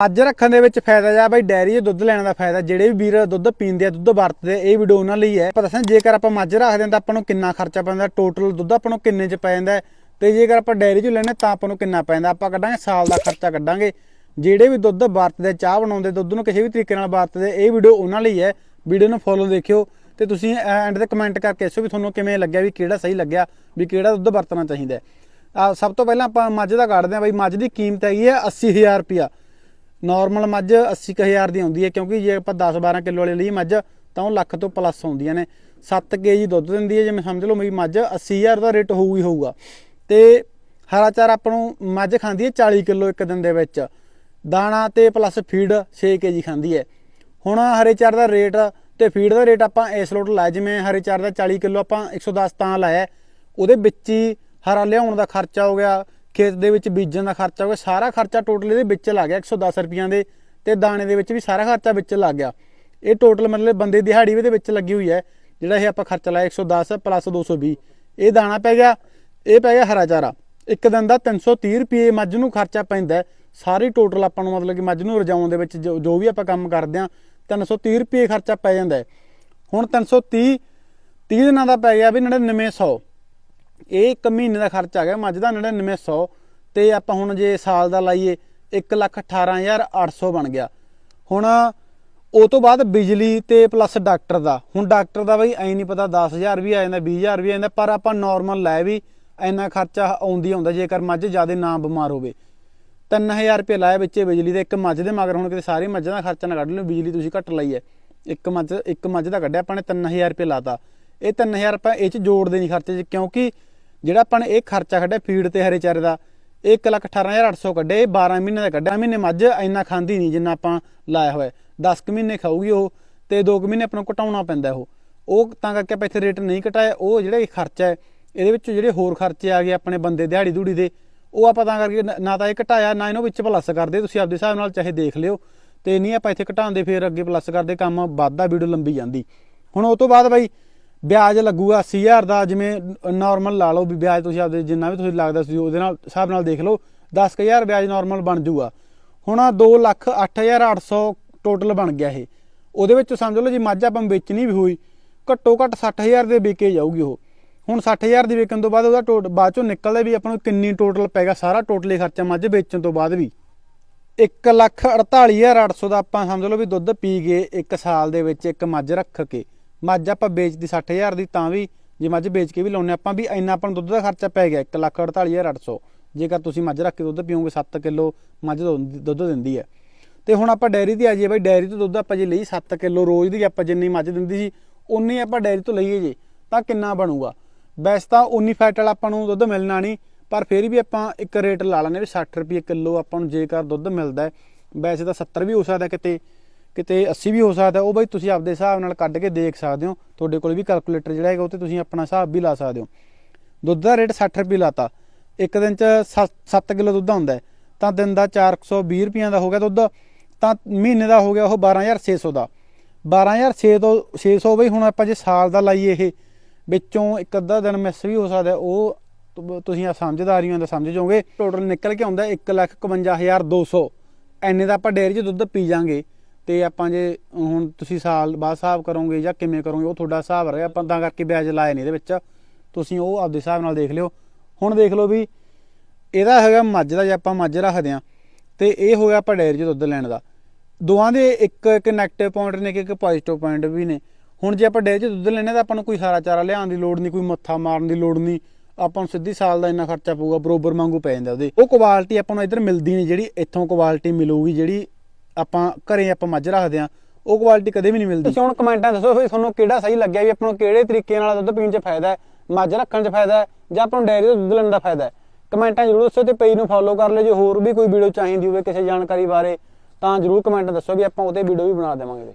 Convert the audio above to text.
ਅੱਜ ਰੱਖਣ ਦੇ ਵਿੱਚ ਫਾਇਦਾ ਜਾ ਬਾਈ ਡੈਰੀ 'ਚ ਦੁੱਧ ਲੈਣ ਦਾ ਫਾਇਦਾ ਜਿਹੜੇ ਵੀ ਵੀਰ ਦੁੱਧ ਪੀਂਦੇ ਆ ਦੁੱਧ ਵਰਤਦੇ ਇਹ ਵੀਡੀਓ ਉਹਨਾਂ ਲਈ ਹੈ। ਪਰ ਦੱਸਾਂ ਜੇਕਰ ਆਪਾਂ ਮੱਝ ਰੱਖਦੇ ਹਾਂ ਤਾਂ ਆਪਾਂ ਨੂੰ ਕਿੰਨਾ ਖਰਚਾ ਪੈਂਦਾ ਟੋਟਲ ਦੁੱਧ ਆਪਾਂ ਨੂੰ ਕਿੰਨੇ 'ਚ ਪੈ ਜਾਂਦਾ ਹੈ, ਤੇ ਜੇਕਰ ਆਪਾਂ ਡੈਰੀ 'ਚ ਲੈਣੇ ਤਾਂ ਆਪਾਂ ਨੂੰ ਕਿੰਨਾ ਪੈਂਦਾ ਆਪਾਂ ਕੱਢਾਂਗੇ ਸਾਲ ਦਾ ਖਰਚਾ ਕੱਢਾਂਗੇ। ਜਿਹੜੇ ਵੀ ਦੁੱਧ ਵਰਤਦੇ ਚਾਹ ਬਣਾਉਂਦੇ ਦੁੱਧ ਨੂੰ ਕਿਸੇ ਵੀ ਤਰੀਕੇ ਨਾਲ ਵਰਤਦੇ ਇਹ ਵੀਡੀਓ ਉਹਨਾਂ ਲਈ ਹੈ। ਵੀਡੀਓ ਨੂੰ ਫੋਲੋ ਦੇਖਿਓ ਤੇ ਤੁਸੀਂ ਐਂਡ ਤੇ ਕਮੈਂਟ ਕਰਕੇ ਦੱਸੋ ਵੀ ਤੁਹਾਨੂੰ ਕਿਵੇਂ ਲੱਗਿਆ ਵੀ ਕਿਹੜਾ ਸਹੀ ਲੱਗਿਆ ਵੀ ਕਿਹੜਾ ਦੁੱਧ ਵਰਤਣਾ ਚਾਹੀਦਾ ਆ ਸਭ ਤੋਂ ਪਹਿਲਾਂ ਆਪਾਂ ਮੱਝ ਦਾ ਕੱਢਦੇ ਹਾਂ। ਬਾਈ ਮੱਝ ਦੀ ਕੀਮਤ ਹੈਗੀ ਹੈ 80000 ਰੁਪਿਆ ਨਾਰਮਲ ਮੱਝ 80000 ਦੀ ਆਉਂਦੀ ਹੈ, ਕਿਉਂਕਿ ਜੇ ਆਪਾਂ 10 12 ਕਿਲੋ ਵਾਲੀ ਲਈ ਮੱਝ, ਤਾਂ ਉਹ ਲੱਖ ਤੋਂ ਪਲੱਸ ਆਉਂਦੀਆਂ ਨੇ। 7 ਕੇਜੀ ਦੁੱਧ ਦਿੰਦੀ ਹੈ ਜਿਵੇਂ ਸਮਝ ਲਓ ਮੇਰੀ ਮੱਝ 80000 ਦਾ ਰੇਟ ਹੋਊ ਹੀ ਹੋਊਗਾ। ਤੇ ਹਰਾ ਚਾਰ ਆਪਾਂ ਨੂੰ ਮੱਝ ਖਾਂਦੀ ਹੈ 40 ਕਿਲੋ ਇੱਕ ਦਿਨ ਦੇ ਵਿੱਚ। ਦਾਣਾ ਤੇ ਪਲੱਸ ਫੀਡ 6 ਕੇਜੀ ਖਾਂਦੀ ਹੈ। ਹੁਣ ਹਰੇ ਚਾਰ ਦਾ ਰੇਟ ਤੇ ਫੀਡ ਦਾ ਰੇਟ ਆਪਾਂ ਇਸ ਲੋਟ ਲਾਇਆ, ਜਿਵੇਂ ਹਰੇ ਚਾਰ ਦਾ 40 ਕਿਲੋ ਆਪਾਂ 110 ਤਾਂ ਲਾਇਆ। ਉਹਦੇ ਵਿੱਚ ਹੀ ਹਰਾ ਲਿਆਉਣ ਦਾ ਖਰਚਾ ਹੋ ਗਿਆ ਖੇਤ ਦੇ ਵਿੱਚ ਬੀਜਣ ਦਾ ਖਰਚਾ ਹੋਵੇ ਸਾਰਾ ਖਰਚਾ ਟੋਟਲ ਇਹਦੇ ਵਿੱਚ ਲੱਗ ਗਿਆ 110 ਰੁਪਈਆਂ ਦੇ ਤੇ ਦਾਣੇ ਦੇ ਵਿੱਚ ਵੀ ਸਾਰਾ ਖਰਚਾ ਵਿੱਚ ਲੱਗ ਗਿਆ। ਇਹ ਟੋਟਲ ਮਤਲਬ ਬੰਦੇ ਦਿਹਾੜੀ ਵੀ ਇਹਦੇ ਵਿੱਚ ਲੱਗੀ ਹੋਈ ਹੈ, ਜਿਹੜਾ ਇਹ ਆਪਾਂ ਖਰਚਾ ਲਾਇਆ 110 ਪਲੱਸ 220 ਇਹ ਦਾਣਾ ਪੈ ਗਿਆ, ਇਹ ਪੈ ਗਿਆ ਹਰਾ ਚਾਰਾ। ਇੱਕ ਦਿਨ ਦਾ 330 ਰੁਪਏ ਮੱਝ ਨੂੰ ਖਰਚਾ ਪੈਂਦਾ ਸਾਰੀ ਟੋਟਲ ਆਪਾਂ ਨੂੰ ਮਤਲਬ ਕਿ ਮੱਝ ਨੂੰ ਰਜਾਉਣ ਦੇ ਵਿੱਚ ਜੋ ਵੀ ਆਪਾਂ ਕੰਮ ਕਰਦੇ ਆ 330 ਰੁਪਏ ਖਰਚਾ ਪੈ ਜਾਂਦਾ ਹੈ। ਹੁਣ 330 30 ਦਿਨਾਂ ਦਾ ਪੈ ਗਿਆ ਵੀ 9900 ਇਹ ਇੱਕ ਮਹੀਨੇ ਦਾ ਖਰਚਾ ਆ ਗਿਆ, ਮੱਝ ਦਾ 9900 ਤੇ ਆਪਾਂ ਹੁਣ ਜੇ ਸਾਲ ਦਾ ਲਾਈਏ 118800 ਬਣ ਗਿਆ। ਹੁਣ ਉਹ ਤੋਂ ਬਾਅਦ ਬਿਜਲੀ ਤੇ ਪਲੱਸ ਡਾਕਟਰ ਦਾ, ਹੁਣ ਡਾਕਟਰ ਦਾ ਬਈ ਐ ਨਹੀਂ ਪਤਾ 10000 ਵੀ ਆ ਜਾਂਦਾ 20000 ਵੀ ਆ ਜਾਂਦਾ, ਪਰ ਆਪਾਂ ਨਾਰਮਲ ਲੈ ਵੀ ਇੰਨਾ ਖਰਚਾ ਆਉਂਦੀ ਆਉਂਦਾ, ਜੇਕਰ ਮੱਝ ਜ਼ਿਆਦਾ ਨਾ ਬਿਮਾਰ ਹੋਵੇ। 3000 ਰੁਪਏ ਲਾਇਆ ਵਿੱਚੇ ਬਿਜਲੀ ਦੇ, ਇੱਕ ਮੱਝ ਦੇ ਮਗਰ ਹੁਣ ਕਿਤੇ ਸਾਰੀ ਮੱਝਾਂ ਦਾ ਖਰਚਾ ਨਾ ਕੱਢ ਲਓ, ਬਿਜਲੀ ਤੁਸੀਂ ਘੱਟ ਲਈ ਹੈ। ਇੱਕ ਮੱਝ ਇੱਕ ਮੱਝ ਦਾ ਕੱਢਿਆ, ਆਪਾਂ ਨੇ 3000 ਰੁਪਏ ਲਾਤਾ। ਇਹ 3000 ਰੁਪਏ ਇਹ ਚ ਜੋੜਦੇ ਨਹੀਂ ਖਰਚੇ ਚ, ਕਿਉਂਕਿ ਜਿਹੜਾ ਆਪਾਂ ਨੇ ਇਹ ਖਰਚਾ ਕੱਢਿਆ ਫੀਡ ਤੇ ਹਰੇ ਚਾਰੇ ਦਾ 118800 ਕੱਢੇ, ਇਹ 12 ਮਹੀਨੇ ਦਾ ਕੱਢਿਆ। ਮਹੀਨੇ ਮੱਝ ਇੰਨਾ ਖਾਂਦੀ ਨਹੀਂ ਜਿੰਨਾ ਆਪਾਂ ਲਾਇਆ ਹੋਇਆ। 10 ਕੁ ਮਹੀਨੇ ਖਾਊਗੀ ਉਹ ਤੇ 2 ਕੁ ਮਹੀਨੇ ਆਪਾਂ ਨੂੰ ਘਟਾਉਣਾ ਪੈਂਦਾ ਉਹ। ਉਹ ਤਾਂ ਕਰਕੇ ਆਪਾਂ ਇੱਥੇ ਰੇਟ ਨਹੀਂ ਘਟਾਇਆ। ਉਹ ਜਿਹੜਾ ਇਹ ਖਰਚਾ ਹੈ, ਇਹਦੇ ਵਿੱਚ ਜਿਹੜੇ ਹੋਰ ਖਰਚੇ ਆ ਗਏ ਆਪਣੇ ਬੰਦੇ ਦਿਹਾੜੀ ਦੂੜੀ ਦੇ, ਉਹ ਆਪਾਂ ਤਾਂ ਕਰਕੇ ਨਾ- ਤਾਂ ਇਹ ਘਟਾਇਆ, ਨਾ ਇਹਨੂੰ ਵਿੱਚ ਪਲੱਸ ਕਰਦੇ। ਤੁਸੀਂ ਆਪਦੇ ਹਿਸਾਬ ਨਾਲ ਚਾਹੇ ਦੇਖ ਲਿਓ। ਤੇ ਨਹੀਂ ਆਪਾਂ ਇੱਥੇ ਘਟਾਉਂਦੇ, ਫਿਰ ਅੱਗੇ ਪਲੱਸ ਕਰਦੇ, ਕੰਮ ਵੱਧਦਾ, ਵੀਡੀਓ ਲੰਬੀ ਜਾਂਦੀ। ਹੁਣ ਉਹ ਤੋਂ ਬਾਅਦ ਬਾਈ ਵਿਆਜ ਲੱਗੂਗਾ 80000 ਦਾ, ਜਿਵੇਂ ਨਾਰਮਲ ਲਾ ਲਓ ਵੀ ਵਿਆਜ ਤੁਸੀਂ ਆਪਦੇ ਜਿੰਨਾ ਵੀ ਤੁਸੀਂ ਲੱਗਦਾ ਸੀ ਉਹਦੇ ਨਾਲ, ਹਿਸਾਬ ਨਾਲ ਦੇਖ ਲਓ 10000 ਵਿਆਜ ਨਾਰਮਲ ਬਣ ਜੂਗਾ। ਹੁਣ 2 ਲੱਖ 8800 ਟੋਟਲ ਬਣ ਗਿਆ ਇਹ। ਉਹਦੇ ਵਿੱਚ ਸਮਝ ਲਓ ਜੀ, ਮੱਝ ਆਪਾਂ ਵੇਚਣੀ ਵੀ ਹੋਈ, ਘੱਟੋ ਘੱਟ 60000 ਦੇ ਵਿਕੇ ਜਾਊਗੀ ਉਹ। ਹੁਣ 60000 ਦੀ ਵਿਕਣ ਤੋਂ ਬਾਅਦ ਉਹਦਾ ਟੋਟ ਬਾਅਦ ਚੋਂ ਨਿਕਲਦਾ ਵੀ ਆਪਾਂ ਨੂੰ ਕਿੰਨੀ ਟੋਟਲ ਪੈਗਾ ਸਾਰਾ ਟੋਟਲੀ ਖਰਚਾ ਮੱਝ ਵੇਚਣ ਤੋਂ ਬਾਅਦ ਵੀ। 148800 ਦਾ ਆਪਾਂ ਸਮਝ ਲਓ ਵੀ ਦੁੱਧ ਪੀ ਗਏ ਇੱਕ ਸਾਲ ਦੇ ਵਿੱਚ ਇੱਕ ਮੱਝ ਰੱਖ ਕੇ। ਮੱਝ ਆਪਾਂ ਵੇਚਦੀ 60000 ਦੀ ਤਾਂ ਵੀ ਜੇ ਮੱਝ ਵੇਚ ਕੇ ਵੀ ਲਾਉਨੇ ਆਪਾਂ ਵੀ ਇੰਨਾ ਆਪਾਂ ਨੂੰ ਦੁੱਧ ਦਾ ਖਰਚਾ ਪੈ ਗਿਆ 148800 ਜੇਕਰ ਤੁਸੀਂ ਮੱਝ ਰੱਖ ਕੇ ਦੁੱਧ ਪੀਓਗੇ 7 ਕਿਲੋ, ਮੱਝ ਦੁੱਧ ਦੁੱਧ ਦਿੰਦੀ ਹੈ। ਤੇ ਹੁਣ ਆਪਾਂ ਡੈਰੀ ਤੇ ਆ ਜਾਈਏ ਬਈ, ਡੈਰੀ ਤੋਂ ਦੁੱਧ ਆਪਾਂ ਜੇ ਲਈ 7 ਕਿਲੋ ਰੋਜ਼ ਦੀ, ਆਪਾਂ ਜਿੰਨੀ ਮੱਝ ਦਿੰਦੀ ਸੀ ਉਨੀ ਆਪਾਂ ਡੈਰੀ ਤੋਂ ਲਈਏ ਜੇ, ਤਾਂ ਕਿੰਨਾ ਬਣੂਗਾ? ਵੈਸੇ ਤਾਂ ਉਨੀ ਫੈਟ ਵਾਲਾ ਆਪਾਂ ਨੂੰ ਦੁੱਧ ਮਿਲਣਾ ਨਹੀਂ, ਪਰ ਫਿਰ ਵੀ ਆਪਾਂ ਇੱਕ ਰੇਟ ਲਾ ਲੈਂਦੇ ਵੀ 60 ਰੁਪਏ ਕਿਲੋ ਆਪਾਂ ਨੂੰ ਜੇਕਰ ਦੁੱਧ ਮਿਲਦਾ ਵੈਸੇ ਤਾਂ 70 ਵੀ ਹੋ ਸਕਦਾ ਕਿਤੇ। ਕਿਤੇ 80 ਵੀ ਹੋ ਸਕਦਾ, ਉਹ ਬਈ ਤੁਸੀਂ ਆਪਦੇ ਹਿਸਾਬ ਨਾਲ ਕੱਢ ਕੇ ਦੇਖ ਸਕਦੇ ਹੋ। ਤੁਹਾਡੇ ਕੋਲ ਵੀ ਕੈਲਕੂਲੇਟਰ ਜਿਹੜਾ ਹੈਗਾ, ਉਹ ਤੇ ਤੁਸੀਂ ਆਪਣਾ ਹਿਸਾਬ ਵੀ ਲਾ ਸਕਦੇ ਹੋ। ਦੁੱਧ ਦਾ ਰੇਟ 60 ਰੁਪਏ ਲਾਤਾ। ਇੱਕ ਦਿਨ ਚ 7 ਕਿਲੋ ਦੁੱਧ ਆਉਂਦਾ ਤਾਂ ਦਿਨ ਦਾ 420 ਰੁਪਈਆਂ ਦਾ ਹੋ ਗਿਆ ਦੁੱਧ। ਤਾਂ ਮਹੀਨੇ ਦਾ ਹੋ ਗਿਆ ਉਹ 12600 ਦਾ। 12600 ਤੋਂ 600 ਬਈ ਹੁਣ ਆਪਾਂ ਜੇ ਸਾਲ ਦਾ ਲਾਈਏ ਇਹ, ਵਿੱਚੋਂ ਇੱਕ ਅੱਧਾ ਦਿਨ ਮਿਸ ਵੀ ਹੋ ਸਕਦਾ ਉਹ ਤੁਸੀਂ ਆ ਸਮਝਦਾਰੀਆਂ ਦਾ ਸਮਝ ਜਾਓਗੇ। ਟੋਟਲ ਨਿਕਲ ਕੇ ਆਉਂਦਾ 151200 ਐਨੇ ਦਾ ਆਪਾਂ ਡੇਅਰੀ 'ਚ ਦੁੱਧ ਪੀ ਜਾਾਂਗੇ। ਤੇ ਆਪਾਂ ਜੇ ਹੁਣ ਤੁਸੀਂ ਸਾਲ ਬਾਅਦ ਹਿਸਾਬ ਕਰੋਗੇ ਜਾਂ ਕਿਵੇਂ ਕਰੋਗੇ, ਉਹ ਤੁਹਾਡਾ ਹਿਸਾਬ ਰਹੇ, ਆਪਾਂ ਤਾਂ ਕਰਕੇ ਵਿਆਜ ਲਾਇਆ ਨਹੀਂ ਇਹਦੇ ਵਿੱਚ। ਤੁਸੀਂ ਉਹ ਆਪਦੇ ਹਿਸਾਬ ਨਾਲ ਦੇਖ ਲਿਓ। ਹੁਣ ਦੇਖ ਲਓ ਵੀ ਇਹਦਾ ਹੈਗਾ ਮੱਝ ਦਾ ਜੇ ਆਪਾਂ ਮੱਝ ਰੱਖਦੇ ਆ ਤੇ ਇਹ ਹੋ ਗਿਆ ਆਪਾਂ ਡੇਅਰੀ 'ਚ ਦੁੱਧ ਲੈਣ ਦਾ। ਦੋਵਾਂ ਦੇ ਇੱਕ ਇੱਕ ਨੈਗੇਟਿਵ ਪੁਆਇੰਟ ਨੇ ਕਿ ਇੱਕ ਪੋਜ਼ਿਟਿਵ ਪੁਆਇੰਟ ਵੀ ਨੇ। ਹੁਣ ਜੇ ਆਪਾਂ ਡੇਅਰੀ 'ਚ ਦੁੱਧ ਲੈਣੇ ਤਾਂ ਆਪਾਂ ਨੂੰ ਕੋਈ ਸਾਰਾ ਚਾਰਾ ਲਿਆਉਣ ਦੀ ਲੋੜ ਨਹੀਂ, ਕੋਈ ਮੱਥਾ ਮਾਰਨ ਦੀ ਲੋੜ ਨਹੀਂ। ਆਪਾਂ ਨੂੰ ਸਿੱਧੀ ਸਾਲ ਦਾ ਇੰਨਾ ਖਰਚਾ ਪਊਗਾ, ਬਰੋਬਰ ਵਾਂਗੂ ਪੈ ਜਾਂਦਾ ਉਹਦੇ। ਉਹ ਕੁਆਲਿਟੀ ਆਪਾਂ ਨੂੰ ਇੱਧਰ ਮਿਲਦੀ ਨਹੀਂ, ਜਿਹੜੀ ਇੱਥੋਂ ਕੁਆਲਿਟੀ ਮਿਲੂਗੀ, ਜਿਹੜੀ ਆਪਾਂ ਘਰੇ ਆਪਾਂ ਮੱਝ ਰੱਖਦੇ ਆ ਉਹ ਕੁਆਲਿਟੀ ਕਦੇ ਵੀ ਨਹੀਂ ਮਿਲਦੀ। ਤੁਸੀਂ ਹੁਣ ਕਮੈਂਟਾਂ ਦੱਸੋ ਵੀ ਤੁਹਾਨੂੰ ਕਿਹੜਾ ਸਹੀ ਲੱਗਿਆ ਵੀ ਆਪਾਂ ਨੂੰ ਕਿਹੜੇ ਤਰੀਕੇ ਨਾਲ ਦੁੱਧ ਪੀਣ 'ਚ ਫਾਇਦਾ ਹੈ, ਮੱਝ ਰੱਖਣ 'ਚ ਫਾਇਦਾ ਹੈ, ਜਾਂ ਆਪਾਂ ਨੂੰ ਡੇਅਰੀ ਤੋਂ ਦੁੱਧ ਲੈਣ ਦਾ ਫਾਇਦਾ ਹੈ। ਕਮੈਂਟਾਂ ਜ਼ਰੂਰ ਦੱਸੋ ਤੇ ਪੇਜ ਨੂੰ ਫੋਲੋ ਕਰ ਲਿਓ, ਜੇ ਹੋਰ ਵੀ ਕੋਈ ਵੀਡੀਓ ਚਾਹੀਦੀ ਹੋਵੇ ਕਿਸੇ ਜਾਣਕਾਰੀ ਬਾਰੇ, ਤਾਂ ਜ਼ਰੂਰ ਕਮੈਂਟ ਦੱਸੋ ਵੀ ਆਪਾਂ ਉਹਤੇ ਵੀਡੀਓ ਵੀ ਬਣਾ ਦੇਵਾਂਗੇ।